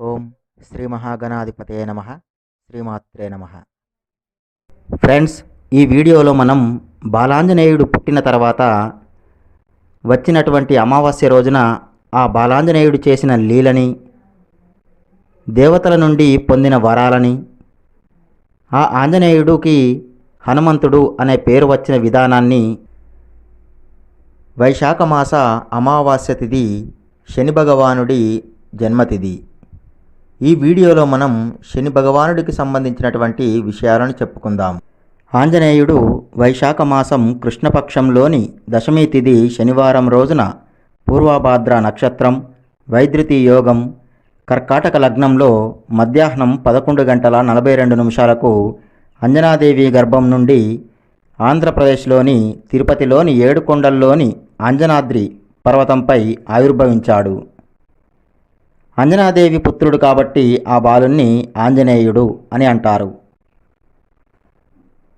ఓం శ్రీ మహాగణాధిపతే నమ శ్రీమాత్రే నమ. ఫ్రెండ్స్ ఈ వీడియోలో మనం బాలాంజనేయుడు పుట్టిన తర్వాత వచ్చినటువంటి అమావాస్య రోజున ఆ బాలాంజనేయుడు చేసిన లీలని దేవతల నుండి పొందిన వరాలని ఆ ఆంజనేయుడికి హనుమంతుడు అనే పేరు వచ్చిన విధానాన్ని వైశాఖ మాస అమావాస్య తిథి శని భగవానుడి జన్మతిథి ఈ వీడియోలో మనం శని భగవానుడికి సంబంధించినటువంటి విషయాలను చెప్పుకుందాం. ఆంజనేయుడు వైశాఖ మాసం కృష్ణపక్షంలోని దశమి తిథి శనివారం రోజున పూర్వభాద్ర నక్షత్రం వైద్యుతి యోగం కర్కాటక లగ్నంలో మధ్యాహ్నం పదకొండు గంటల నలభై రెండు నిమిషాలకు అంజనాదేవి గర్భం నుండి ఆంధ్రప్రదేశ్లోని తిరుపతిలోని ఏడుకొండల్లోని అంజనాద్రి పర్వతంపై ఆవిర్భవించాడు. అంజనాదేవి పుత్రుడు కాబట్టి ఆ బాలుణ్ణి ఆంజనేయుడు అని అంటారు.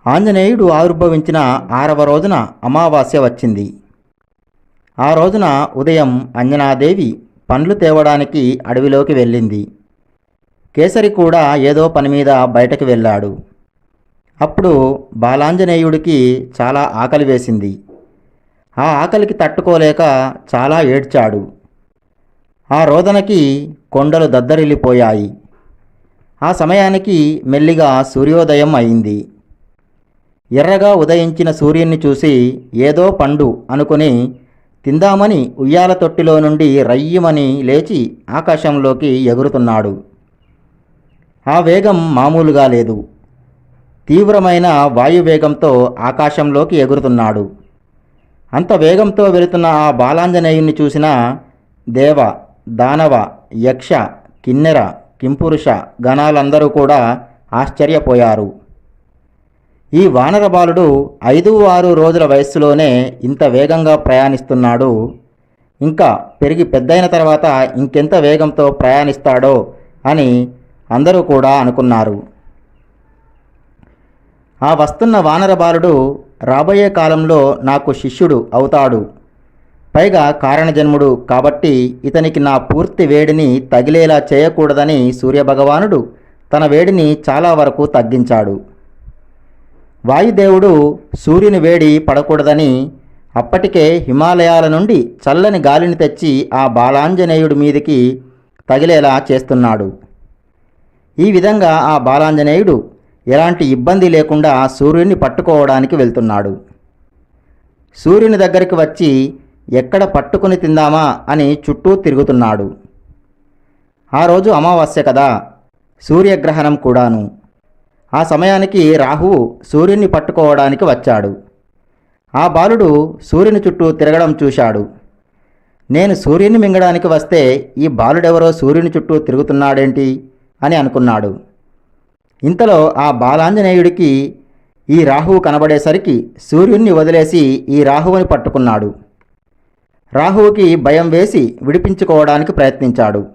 ఆంజనేయుడు ఆవిర్భవించిన ఆరవ రోజున అమావాస్య వచ్చింది. ఆ రోజున ఉదయం అంజనాదేవి పండ్లు తేవడానికి అడవిలోకి వెళ్ళింది. కేసరి కూడా ఏదో పని మీద బయటకు వెళ్ళాడు. అప్పుడు బాలాంజనేయుడికి చాలా ఆకలి వేసింది. ఆ ఆకలికి తట్టుకోలేక చాలా ఏడ్చాడు. ఆ రోదనకి కొండలు దద్దరిల్లిపోయాయి. ఆ సమయానికి మెల్లిగా సూర్యోదయం అయింది. ఎర్రగా ఉదయించిన సూర్యుని చూసి ఏదో పండు అనుకుని తిందామని ఉయ్యాల తొట్టిలో నుండి రయ్యమని లేచి ఆకాశంలోకి ఎగురుతున్నాడు. ఆ వేగం మామూలుగా లేదు. తీవ్రమైన వాయువేగంతో ఆకాశంలోకి ఎగురుతున్నాడు. అంత వేగంతో వెళుతున్న ఆ బాలాంజనేయుణ్ణి చూసిన దేవ దానవ యక్ష కిన్నెర కింపురుష గణాలందరూ కూడా ఆశ్చర్యపోయారు. ఈ వానర బాలుడు ఐదు ఆరు రోజుల వయస్సులోనే ఇంత వేగంగా ప్రయాణిస్తున్నాడు. ఇంకా పెరిగి పెద్దయిన తర్వాత ఇంకెంత వేగంతో ప్రయాణిస్తాడో అని అందరూ కూడా అనుకున్నారు. ఆ వస్తున్న వానర బాలుడు రాబోయే కాలంలో నాకు శిష్యుడు అవుతాడు. పైగా కారణజన్ముడు కాబట్టి ఇతనికి నా పూర్తి వేడిని తగిలేలా చేయకూడదని సూర్యభగవానుడు తన వేడిని చాలా వరకు తగ్గించాడు. వాయుదేవుడు సూర్యుని వేడి పడకూడదని అప్పటికే హిమాలయాల నుండి చల్లని గాలిని తెచ్చి ఆ బాలాంజనేయుడి మీదికి తగిలేలా చేస్తున్నాడు. ఈ విధంగా ఆ బాలాంజనేయుడు ఎలాంటి ఇబ్బంది లేకుండా సూర్యుని పట్టుకోవడానికి వెళ్తున్నాడు. సూర్యుని దగ్గరికి వచ్చి ఎక్కడ పట్టుకుని తిందామా అని చుట్టూ తిరుగుతున్నాడు. ఆ రోజు అమావాస్య కదా సూర్యగ్రహణం కూడాను. ఆ సమయానికి రాహువు సూర్యుని పట్టుకోవడానికి వచ్చాడు. ఆ బాలుడు సూర్యుని చుట్టూ తిరగడం చూశాడు. నేను సూర్యుని మింగడానికి వస్తే ఈ బాలుడెవరో సూర్యుని చుట్టూ తిరుగుతున్నాడేంటి అని అనుకున్నాడు. ఇంతలో ఆ బాలాంజనేయుడికి ఈ రాహువు కనబడేసరికి సూర్యుణ్ణి వదిలేసి ఈ రాహువుని పట్టుకున్నాడు. రాహువుకి భయం వేసి విడిపించుకోవడానికి ప్రయత్నించాడు.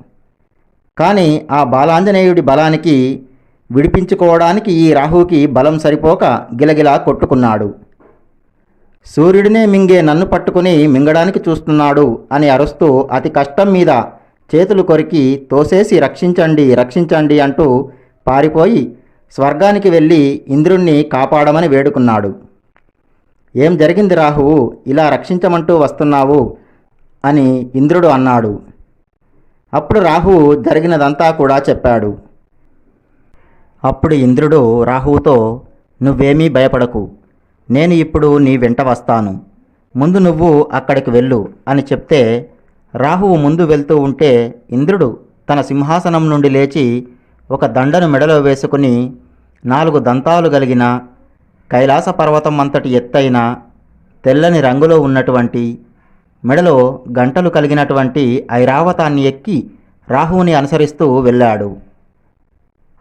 కానీ ఆ బాలాంజనేయుడి బలానికి విడిపించుకోవడానికి ఈ రాహువుకి బలం సరిపోక గిలగిలా కొట్టుకున్నాడు. సూర్యుడినే మింగే నన్ను పట్టుకుని మింగడానికి చూస్తున్నాడు అని అరుస్తూ అతి కష్టం మీద చేతులు కొరికి తోసేసి రక్షించండి రక్షించండి అంటూ పారిపోయి స్వర్గానికి వెళ్ళి ఇంద్రుణ్ణి కాపాడమని వేడుకున్నాడు. ఏం జరిగింది రాహువు? ఇలా రక్షించమంటూ వస్తున్నావు. అని ఇంద్రుడు అన్నాడు. అప్పుడు రాహువు జరిగినదంతా కూడా చెప్పాడు. అప్పుడు ఇంద్రుడు రాహువుతో నువ్వేమీ భయపడకు. నేను ఇప్పుడు నీ వెంట వస్తాను. ముందు నువ్వు అక్కడికి వెళ్ళు అని చెప్తే రాహువు ముందు వెళ్తూ ఉంటే ఇంద్రుడు తన సింహాసనం నుండి లేచి ఒక దండను మెడలో వేసుకుని నాలుగు దంతాలు కలిగిన కైలాస పర్వతం అంతటి ఎత్తైన తెల్లని రంగులో ఉన్నటువంటి మెడలో గంటలు కలిగినటువంటి ఐరావతాన్ని ఎక్కి రాహువుని అనుసరిస్తూ వెళ్ళాడు.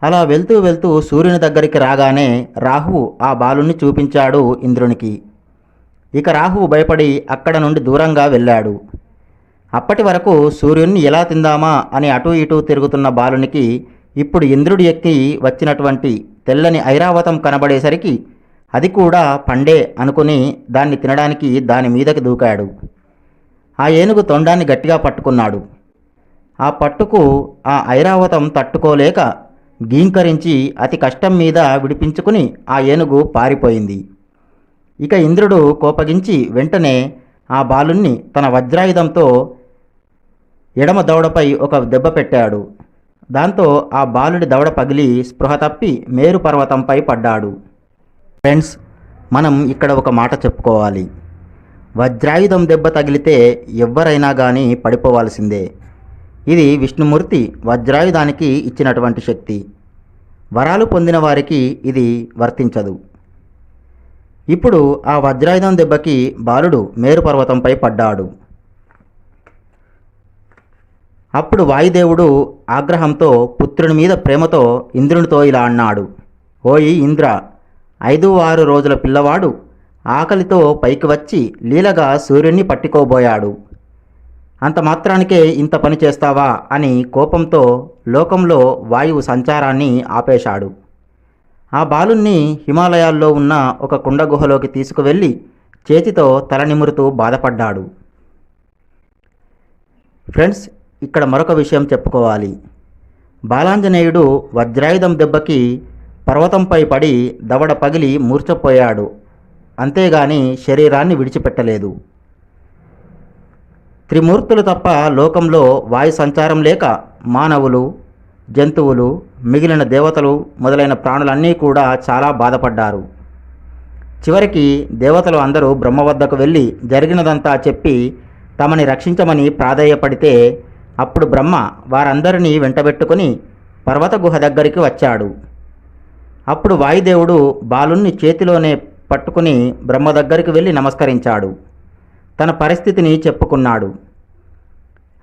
అలా వెళ్తూ వెళ్తూ సూర్యుని దగ్గరికి రాగానే రాహువు ఆ బాలుణ్ణి చూపించాడు ఇంద్రునికి. ఇక రాహువు భయపడి అక్కడ నుండి దూరంగా వెళ్ళాడు. అప్పటి వరకు సూర్యుణ్ణి ఎలా తిందామా అని అటూ ఇటూ తిరుగుతున్న బాలునికి ఇప్పుడు ఇంద్రుడి ఎక్కి వచ్చినటువంటి తెల్లని ఐరావతం కనబడేసరికి అది కూడా పండే అనుకుని దాన్ని తినడానికి దాని మీదకి దూకాడు. ఆ ఏనుగు తొండాన్ని గట్టిగా పట్టుకున్నాడు. ఆ పట్టుకు ఆ ఐరావతం తట్టుకోలేక గీంకరించి అతి కష్టం మీద విడిపించుకుని ఆ ఏనుగు పారిపోయింది. ఇక ఇంద్రుడు కోపగించి వెంటనే ఆ బాలుణ్ణి తన వజ్రాయుధంతో ఎడమ దవడపై ఒక దెబ్బ పెట్టాడు. దాంతో ఆ బాలుడి దవడ పగిలి స్పృహ తప్పి మేరు పర్వతంపై పడ్డాడు. ఫ్రెండ్స్ మనం ఇక్కడ ఒక మాట చెప్పుకోవాలి. వజ్రాయుధం దెబ్బ తగిలితే ఎవ్వరైనా కానీ పడిపోవాల్సిందే. ఇది విష్ణుమూర్తి వజ్రాయుధానికి ఇచ్చినటువంటి శక్తి. వరాలు పొందిన వారికి ఇది వర్తించదు. ఇప్పుడు ఆ వజ్రాయుధం దెబ్బకి బాలుడు మేరు పర్వతంపై పడ్డాడు. అప్పుడు వాయుదేవుడు ఆగ్రహంతో పుత్రుని మీద ప్రేమతో ఇంద్రునితో ఇలా అన్నాడు. ఓయి ఇంద్ర ఐదు ఆరు రోజుల పిల్లవాడు ఆకలితో పైకి వచ్చి లీలగా సూర్యుణ్ణి పట్టుకోబోయాడు. అంత మాత్రానికే ఇంత పని చేస్తావా? అని కోపంతో లోకంలో వాయువు సంచారాన్ని ఆపేశాడు. ఆ బాలుణ్ణి హిమాలయాల్లో ఉన్న ఒక కుండ గుహలోకి తీసుకువెళ్ళి చేతితో తల నిమురుతూ బాధపడ్డాడు. ఫ్రెండ్స్ ఇక్కడ మరొక విషయం చెప్పుకోవాలి. బాలాంజనేయుడు వజ్రాయుధం దెబ్బకి పర్వతంపై పడి దవడ పగిలి మూర్చపోయాడు అంతేగాని శరీరాన్ని విడిచిపెట్టలేదు. త్రిమూర్తులు తప్ప లోకంలో వాయు సంచారం లేక మానవులు జంతువులు మిగిలిన దేవతలు మొదలైన ప్రాణులన్నీ కూడా చాలా బాధపడ్డారు. చివరికి దేవతలు అందరూ బ్రహ్మ వద్దకు వెళ్ళి జరిగినదంతా చెప్పి తమని రక్షించమని ప్రాధేయపడితే అప్పుడు బ్రహ్మ వారందరినీ వెంటబెట్టుకుని పర్వత గుహ దగ్గరికి వచ్చాడు. అప్పుడు వాయుదేవుడు బాలుణ్ణి చేతిలోనే పట్టుకుని బ్రహ్మ దగ్గరికి వెళ్ళి నమస్కరించాడు. తన పరిస్థితిని చెప్పుకున్నాడు.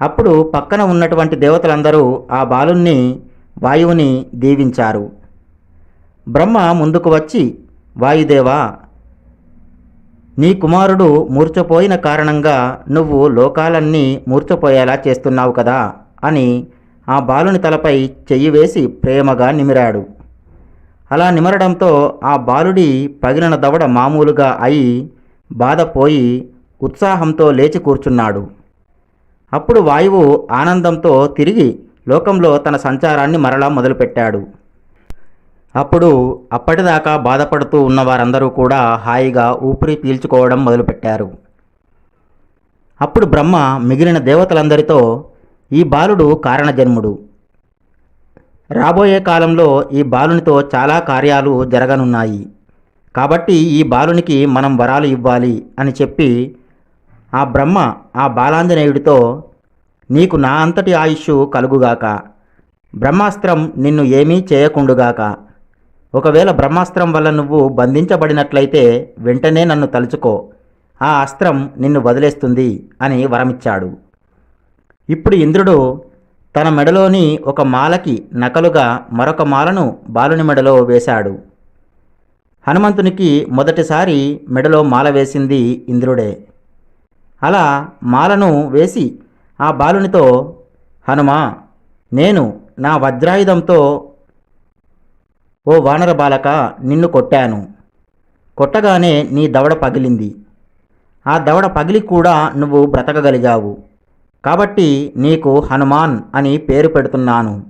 అప్పుడు పక్కన ఉన్నటువంటి దేవతలందరూ ఆ బాలుణ్ణి వాయువుని దీవించారు. బ్రహ్మ ముందుకు వచ్చి వాయుదేవా నీ కుమారుడు మూర్చపోయిన కారణంగా నువ్వు లోకాలన్నీ మూర్చపోయేలా చేస్తున్నావు కదా అని ఆ బాలుని తలపై చెయ్యి వేసి ప్రేమగా నిమిరాడు. అలా నిమరడంతో ఆ బాలుడి పగిలిన దవడ మామూలుగా అయి బాధపోయి ఉత్సాహంతో లేచి కూర్చున్నాడు. అప్పుడు వాయువు ఆనందంతో తిరిగి లోకంలో తన సంచారాన్ని మరలా మొదలుపెట్టాడు. అప్పుడు అప్పటిదాకా బాధపడుతూ ఉన్న వారందరూ కూడా హాయిగా ఊపిరి పీల్చుకోవడం మొదలుపెట్టారు. అప్పుడు బ్రహ్మ మిగిలిన దేవతలందరితో ఈ బాలుడు కారణజన్ముడు. రాబోయే కాలంలో ఈ బాలునితో చాలా కార్యాలు జరగనున్నాయి. కాబట్టి ఈ బాలునికి మనం వరాలు ఇవ్వాలి అని చెప్పి ఆ బ్రహ్మ ఆ బాలాంజనేయుడితో నీకు నా అంతటి ఆయుష్ కలుగుగాక. బ్రహ్మాస్త్రం నిన్ను ఏమీ చేయకుండుగాక. ఒకవేళ బ్రహ్మాస్త్రం వల్ల నువ్వు బంధించబడినట్లయితే వెంటనే నన్ను తలుచుకో. ఆ అస్త్రం నిన్ను వదిలేస్తుంది అని వరమిచ్చాడు. ఇప్పుడు ఇంద్రుడు తన మెడలోని ఒక మాలకి నకలుగా మరొక మాలను బాలుని మెడలో వేశాడు. హనుమంతునికి మొదటిసారి మెడలో మాల వేసింది ఇంద్రుడే. అలా మాలను వేసి ఆ బాలునితో హనుమా నేను నా వజ్రాయుధంతో ఓ వానర బాలక నిన్ను కొట్టాను. కొట్టగానే నీ దవడ పగిలింది. ఆ దవడ పగిలి కూడా నువ్వు బ్రతకగలిగావు. కాబట్టి నీకు హనుమాన్ అని పేరు పెడుతున్నాను.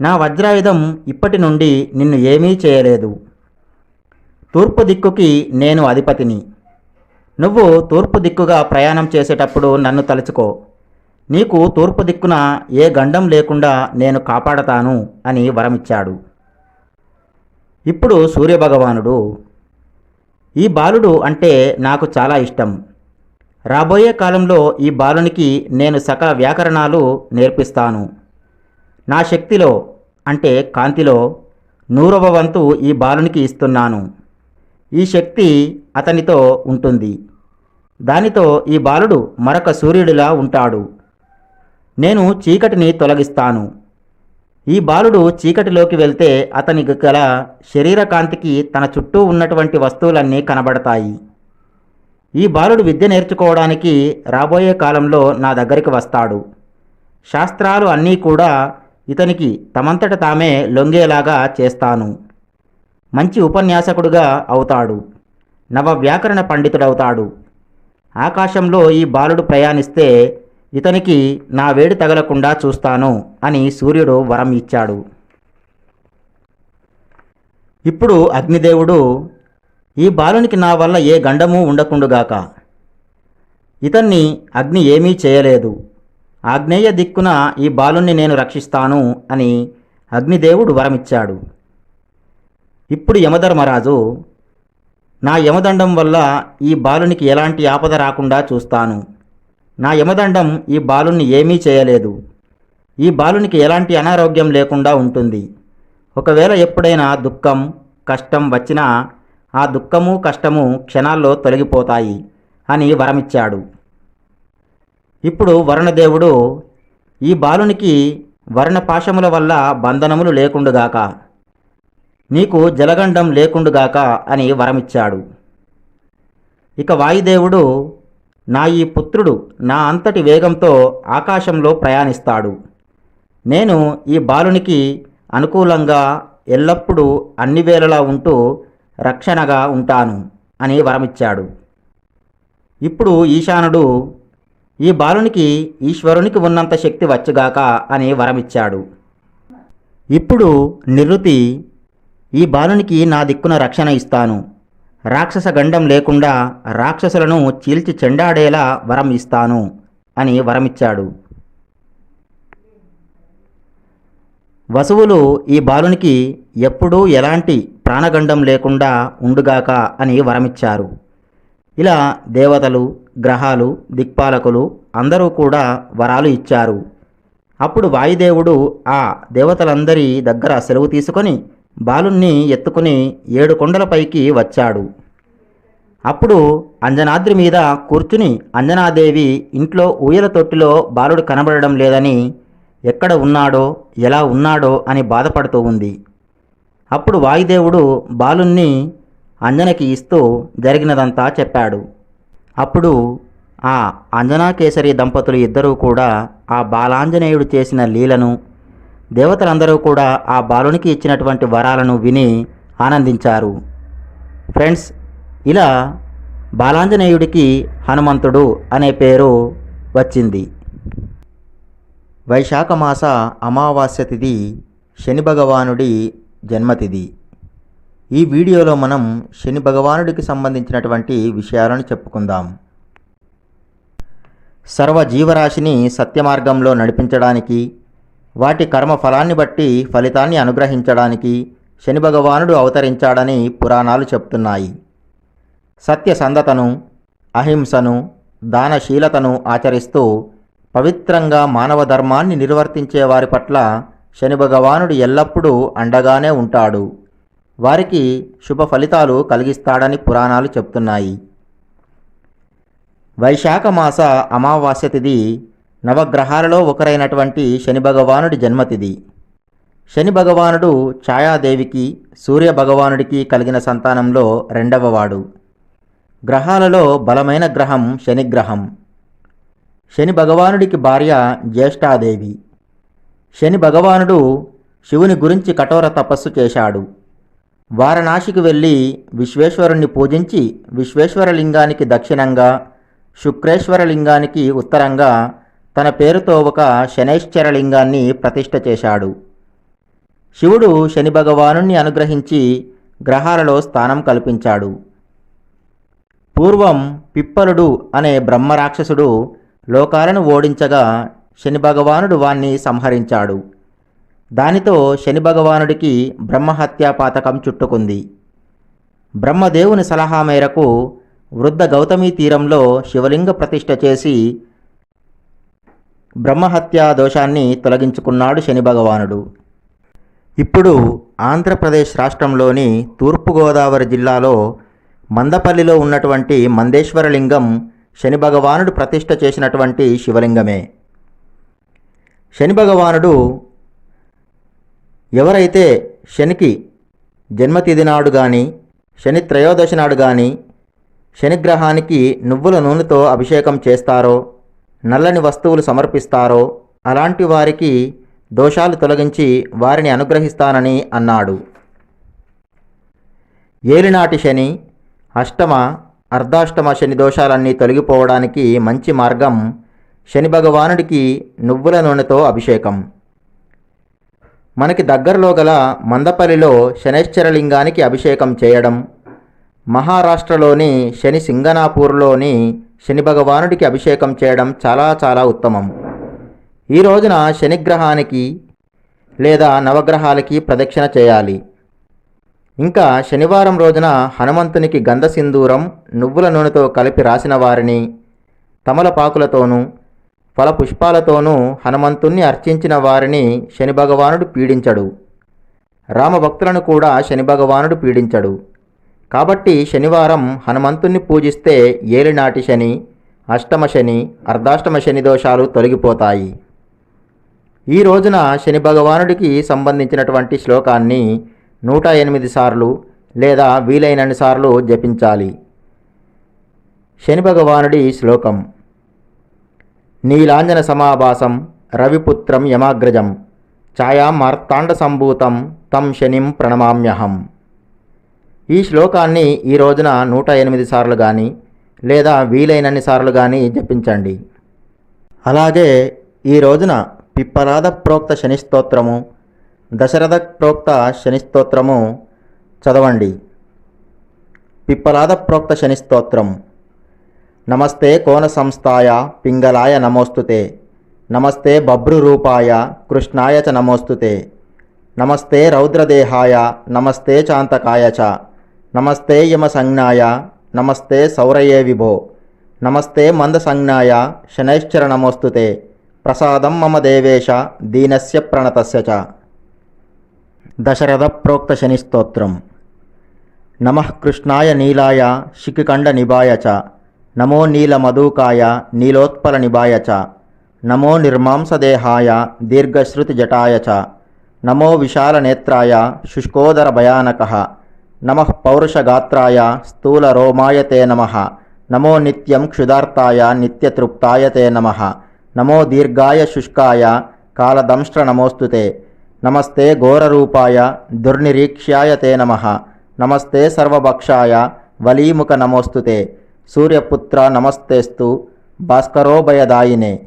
నా వజ్రాయుధం ఇప్పటి నుండి నిన్ను ఏమీ చేయలేదు. తూర్పు దిక్కుకి నేను అధిపతిని. నువ్వు తూర్పు దిక్కుగా ప్రయాణం చేసేటప్పుడు నన్ను తలుచుకో. నీకు తూర్పు దిక్కున ఏ గండం లేకుండా నేను కాపాడతాను అని వరమిచ్చాడు. ఇప్పుడు సూర్యభగవానుడు. ఈ బాలుడు అంటే నాకు చాలా ఇష్టం. రాబోయే కాలంలో ఈ బాలునికి నేను సకల వ్యాకరణాలు నేర్పిస్తాను. నా శక్తిలో అంటే కాంతిలో నూరవ వంతు ఈ బాలునికి ఇస్తున్నాను. ఈ శక్తి అతనితో ఉంటుంది. దానితో ఈ బాలుడు మరొక సూర్యుడిలా ఉంటాడు. నేను చీకటిని తొలగిస్తాను. ఈ బాలుడు చీకటిలోకి వెళ్తే అతనికి గల శరీర కాంతికి తన చుట్టూ ఉన్నటువంటి వస్తువులన్నీ కనబడతాయి. ఈ బాలుడు విద్య నేర్చుకోవడానికి రాబోయే కాలంలో నా దగ్గరికి వస్తాడు. శాస్త్రాలు అన్నీ కూడా ఇతనికి తమంతట తామే లొంగేలాగా చేస్తాను. మంచి ఉపన్యాసకుడుగా అవుతాడు. నవ వ్యాకరణ పండితుడవుతాడు. ఆకాశంలో ఈ బాలుడు ప్రయాణిస్తే ఇతనికి నా వేడి తగలకుండా చూస్తాను అని సూర్యుడు వరం ఇచ్చాడు. ఇప్పుడు అగ్నిదేవుడు ఈ బాలునికి నా వల్ల ఏ గండము ఉండకుండుగాక. ఇతన్ని అగ్ని ఏమీ చేయలేదు. ఆగ్నేయ దిక్కున ఈ బాలుణ్ణి నేను రక్షిస్తాను అని అగ్నిదేవుడు వరమిచ్చాడు. ఇప్పుడు యమధర్మరాజు నా యమదండం వల్ల ఈ బాలునికి ఎలాంటి ఆపద రాకుండా చూస్తాను. నా యమదండం ఈ బాలుని ఏమీ చేయలేదు. ఈ బాలునికి ఎలాంటి అనారోగ్యం లేకుండా ఉంటుంది. ఒకవేళ ఎప్పుడైనా దుఃఖం కష్టం వచ్చినా ఆ దుఃఖము కష్టము క్షణాల్లో తొలగిపోతాయి అని వరమిచ్చాడు. ఇప్పుడు వరుణదేవుడు ఈ బాలునికి వర్ణపాశముల వల్ల బంధనములు లేకుండుగాక నీకు జలగండం లేకుండుగాక అని వరమిచ్చాడు. ఇక వాయుదేవుడు నా ఈ పుత్రుడు నా అంతటి వేగంతో ఆకాశంలో ప్రయాణిస్తాడు. నేను ఈ బాలునికి అనుకూలంగా ఎల్లప్పుడూ అన్ని వేళలా ఉంటూ రక్షణగా ఉంటాను అని వరమిచ్చాడు. ఇప్పుడు ఈశానుడు ఈ బాలునికి ఈశ్వరునికి ఉన్నంత శక్తి వచ్చుగాక అని వరమిచ్చాడు. ఇప్పుడు నిరుతి ఈ బాలునికి నా దిక్కున రక్షణ ఇస్తాను. రాక్షస గండం లేకుండా రాక్షసులను చీల్చి చెండాడేలా వరం ఇస్తాను అని వరమిచ్చాడు. వసువులు ఈ బాలునికి ఎప్పుడూ ఎలాంటి ప్రాణగండం లేకుండా ఉండుగాక అని వరమిచ్చారు. ఇలా దేవతలు గ్రహాలు దిక్పాలకులు అందరూ కూడా వరాలు ఇచ్చారు. అప్పుడు వాయుదేవుడు ఆ దేవతలందరి దగ్గర సెలవు తీసుకొని బాలుణ్ణి ఎత్తుకుని ఏడు కొండలపైకి వచ్చాడు. అప్పుడు అంజనాద్రి మీద కూర్చుని అంజనాదేవి ఇంట్లో ఊయల తొట్టిలో బాలుడు కనబడడం లేదని ఎక్కడ ఉన్నాడో ఎలా ఉన్నాడో అని బాధపడుతూ ఉంది. అప్పుడు వాయుదేవుడు బాలుణ్ణి అంజనకి ఇస్తూ జరిగినదంతా చెప్పాడు. అప్పుడు ఆ అంజనాకేసరి దంపతులు ఇద్దరూ కూడా ఆ బాలాంజనేయుడు చేసిన లీలను దేవతలందరూ కూడా ఆ బాలునికి ఇచ్చినటువంటి వరాలను విని ఆనందించారు. ఫ్రెండ్స్ ఇలా బాలాంజనేయుడికి హనుమంతుడు అనే పేరు వచ్చింది. వైశాఖ మాస అమావాస్య తిథి శని భగవానుడి జన్మతిథి. ఈ వీడియోలో మనం శని భగవానుడికి సంబంధించినటువంటి విషయాలను చెప్పుకుందాం. సర్వ జీవరాశిని సత్యమార్గంలో నడిపించడానికి వాటి కర్మ ఫలాన్ని బట్టి ఫలితాన్ని అనుగ్రహించడానికి శని భగవానుడు అవతరించాడని పురాణాలు చెప్తున్నాయి. సత్యసంధతను అహింసను దానశీలతను ఆచరిస్తూ పవిత్రంగా మానవ ధర్మాన్ని నిర్వర్తించే వారి పట్ల శని భగవానుడు ఎల్లప్పుడూ అండగానే ఉంటాడు. వారికి శుభ ఫలితాలు కలిగిస్తాడని పురాణాలు చెప్తున్నాయి. వైశాఖ మాస అమావాస్య తిథి నవగ్రహాలలో ఒకరైనటువంటి శని భగవానుడి జన్మతిథి శని భగవానుడు ఛాయాదేవికి సూర్య భగవానుడికి కలిగిన సంతానంలో రెండవవాడు. గ్రహాలలో బలమైన గ్రహం శనిగ్రహం. శని భగవానుడికి భార్య జ్యేష్ఠాదేవి. శని భగవానుడు శివుని గురించి కఠోర తపస్సు చేశాడు. వారణాసికి వెళ్ళి విశ్వేశ్వరుణ్ణి పూజించి విశ్వేశ్వరలింగానికి దక్షిణంగా శుక్రేశ్వరలింగానికి ఉత్తరంగా తన పేరుతో ఒక శనైశ్చరలింగాన్ని ప్రతిష్ఠ చేశాడు. శివుడు శని భగవానుణ్ణి అనుగ్రహించి గ్రహాలలో స్థానం కల్పించాడు. పూర్వం పిప్పలుడు అనే బ్రహ్మరాక్షసుడు లోకాలను ఓడించగా శని భగవానుడు వాణ్ణి సంహరించాడు. దానితో శని భగవానుడికి బ్రహ్మహత్యా పాతకం చుట్టుకుంది. బ్రహ్మదేవుని సలహా మేరకు వృద్ధ గౌతమి తీరంలో శివలింగ ప్రతిష్ఠ చేసి బ్రహ్మహత్యా దోషాన్ని తొలగించుకున్నాడు శని భగవానుడు ఇప్పుడు ఆంధ్రప్రదేశ్ రాష్ట్రంలోని తూర్పుగోదావరి జిల్లాలో మందపల్లిలో ఉన్నటువంటి మందేశ్వరలింగం శని భగవానుడు ప్రతిష్ఠ చేసినటువంటి శివలింగమే. శని భగవానుడు ఎవరైతే శనికి జన్మతిథి నాడు కానీ శని త్రయోదశి నాడు కానీ శనిగ్రహానికి నువ్వుల నూనెతో అభిషేకం చేస్తారో నల్లని వస్తువులు సమర్పిస్తారో అలాంటి వారికి దోషాలు తొలగించి వారిని అనుగ్రహిస్తానని అన్నాడు. ఏలినాటి శని అష్టమ అర్ధాష్టమ శని దోషాలన్నీ తొలగిపోవడానికి మంచి మార్గం శని భగవానుడికి నువ్వుల నూనెతో అభిషేకం. మనకి దగ్గరలో గల మందపల్లిలో శనేశ్వరలింగానికి అభిషేకం చేయడం మహారాష్ట్రలోని శని సింగనాపూర్లోని శని భగవానుడికి అభిషేకం చేయడం చాలా చాలా ఉత్తమం. ఈ రోజున శనిగ్రహానికి లేదా నవగ్రహాలకి ప్రదక్షిణ చేయాలి. ఇంకా శనివారం రోజున హనుమంతునికి గంధ సింధూరం నువ్వుల నూనెతో కలిపి రాసిన వారిని తమలపాకులతోనూ ఫల పుష్పాలతోనూ హనుమంతుణ్ణి అర్చించిన వారిని శని భగవానుడు పీడించడు. రామభక్తులను కూడా శని భగవానుడు పీడించడు. కాబట్టి శనివారం హనుమంతుణ్ణి పూజిస్తే ఏలినాటి శని అష్టమ శని అర్ధాష్టమ శని దోషాలు తొలగిపోతాయి. ఈ రోజున శని భగవానుడికి సంబంధించినటువంటి శ్లోకాన్ని నూట ఎనిమిది సార్లు లేదా వీలైనన్ని సార్లు జపించాలి. శని భగవానుడి శ్లోకం. నీలాంజన సమాభాసం రవిపుత్రం యమాగ్రజం ఛాయా మార్తాండ సంభూతం తం శనిం ప్రణమామ్యహం. ఈ శ్లోకాన్ని ఈ రోజున నూట ఎనిమిది సార్లు కానీ లేదా వీలైనన్ని సార్లు కానీ జపించండి. అలాగే ఈ రోజున పిప్పలాద ప్రోక్త శని స్తోత్రము దశరథ ప్రోక్త శని స్తోత్రము చదవండి. పిప్పలాద ప్రోక్త శని స్తోత్రం నమస్తే కోన సంస్థాయ పింగళాయ నమోస్తుతే. నమస్తే బభ్రురూపాయ కృష్ణాయ చ నమోస్తుతే. నమస్తే రౌద్రదేహాయ నమస్తే చాంతకాయ చ. నమస్తే యమ సంజ్ఞాయ నమస్తే సౌరయే విభో. నమస్తే మందసంజ్ఞాయ శనైశ్చర నమోస్తుతే. ప్రసాదం మమ దేవేశ దీనస్య ప్రణతస్య చ. దశరథ ప్రోక్త శని స్తోత్రం నమః కృష్ణాయ నీలాయ శిఖికండ నిభాయ చ. నమో నీల మధుకాయ నీలోత్పల నిబాయ చ. నమో నిర్మాంసదేహాయ దీర్ఘశ్రుతి జటాయ చ. నమో విశాలనేత్రాయ శుష్కోదర భయానక నమ పౌరుషగాత్రాయ స్థూల రోమాయ తే నమ. నమో నిత్యం క్షుదార్తాయ నిత్యతృప్తాయ తే నమ. నమో దీర్ఘాయ శుష్కాయ కాలదంష్ట్ర నమోస్తుతే నమస్తే ఘోరరూపాయ దుర్నిరీక్ష్యాయ తే నమ. నమస్తే సర్వభక్షాయ వలీముఖ నమోస్తుతే సూర్యపుత్ర నమస్తేస్తు భాస్కరోభయదాయినే.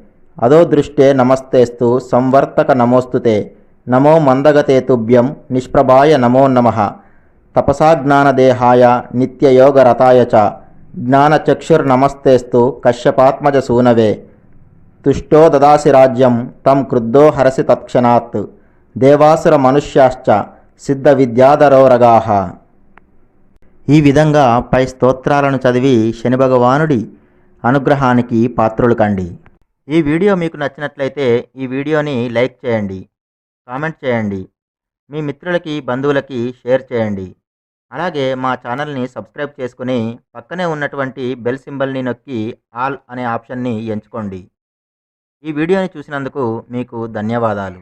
అదో దృష్టే నమస్తేస్తు సంవర్తక నమోస్తుతే. నమో మందగతే తుభ్యం నిష్ప్రభాయ నమో నమ. తపసాజ్ఞానదేహాయ నిత్యయోగరతాయ చ. జ్ఞానచక్షుర్నమస్తేస్తు కశ్యపాత్మజ సూనవే తుష్టో దదాసి రాజ్యం తం క్రుద్ధో హరసి తత్క్షణాత్. దేవాసుర మనుష్యాశ్చ సిద్ధ విద్యాధరోరగాహ ఈ విధంగా పై స్తోత్రాలను చదివి శని భగవానుడి అనుగ్రహానికి పాత్రులు కండి. ఈ వీడియో మీకు నచ్చినట్లయితే ఈ వీడియోని లైక్ చేయండి కామెంట్ చేయండి మీ మిత్రులకి బంధువులకి షేర్ చేయండి. అలాగే మా ఛానల్ని సబ్స్క్రైబ్ చేసుకుని పక్కనే ఉన్నటువంటి బెల్ సింబల్ని నొక్కి ఆల్ అనే ఆప్షన్ని ఎంచుకోండి. ఈ వీడియోని చూసినందుకు మీకు ధన్యవాదాలు.